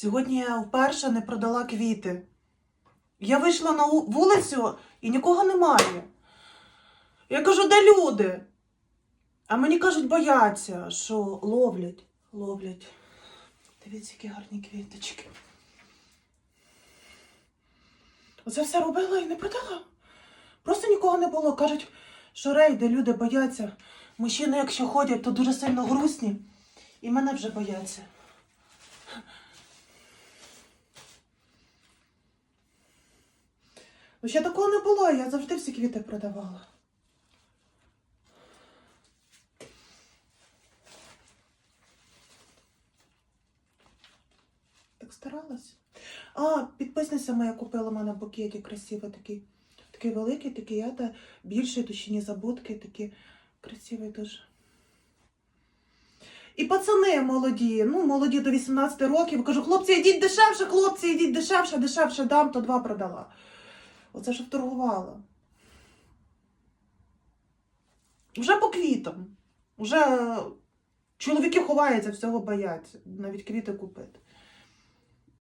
Сьогодні я вперше не продала квіти. Я вийшла на вулицю і нікого немає. Я кажу, де люди? А мені кажуть, бояться, що ловлять, ловлять. Дивіться, які гарні квіточки. Оце все робила і не продала. Просто нікого не було. Кажуть, що рейди, люди бояться. Мужчини, якщо ходять, то дуже сильно грустні. І мене вже бояться. Ну, ще такого не було, я завжди всі квіти продавала. Так старалась. А, підписниця моя купила в мене букеті красивий такий. Такий великий, такий, это, більший, тучні забудки, такі красивий дуже. І пацани молоді, ну, молоді до 18 років. Кажу, хлопці, йдіть дешевше, хлопці, йдіть дешевше, дешевше дам, то два продала. Оце ж вторгувала. Вже по квітам. Вже чоловіки ховаються, всього бояться, навіть квіти купити.